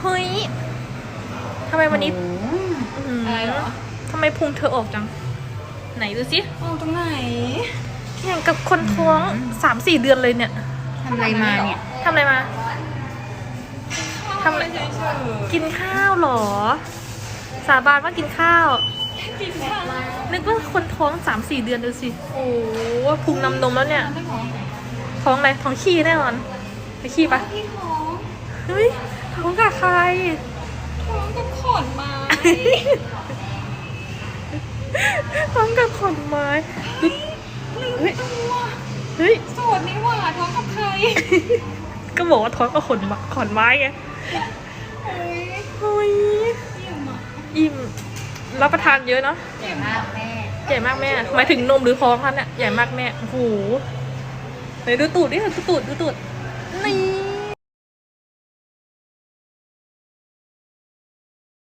เฮ้ยทำไมวันนี้โอ้อื้อหืออะไรเหรอทำไมพุงเธอออกจัง ไหนดูสิออกตรงไหนแข่งกับคนท้องสามสี่เดือนเลยเนี่ยทำอะไรมาเนี่ยทำอะไรมาทำอะไรเฉยกินข้าวเหรอ สาบานว่ากินข้าวๆกินข้าวนึกว่าคนท้องสามสี่เดือนดูสิ โอ้โหพุงนำนมแล้วเนี่ยไม่ท้องท้องอะไรท้องขี้แน่นอนไปขี้ปะพี่ท้องเฮ้ยท้องกับ ใครท้องกับขอนไม้ท้องกับขอนไม้เฮ้ยตัวเฮ้ยโสดนี่หว่าท้องกับใคร ก็บอกว่าท้องกับขนไม้ขอนไม้ไงเฮ้ยเฮ้ยอิ่มอะอิ่มรับประทานเยอะเนาะใหญ่มากแม่ ใหญ่มากแม่ หมายถึงนมหรือท้องคะเนี่ย ใหญ่มากแม่ โอ้โหไหนดูตูดดิดูตูด ดูตูด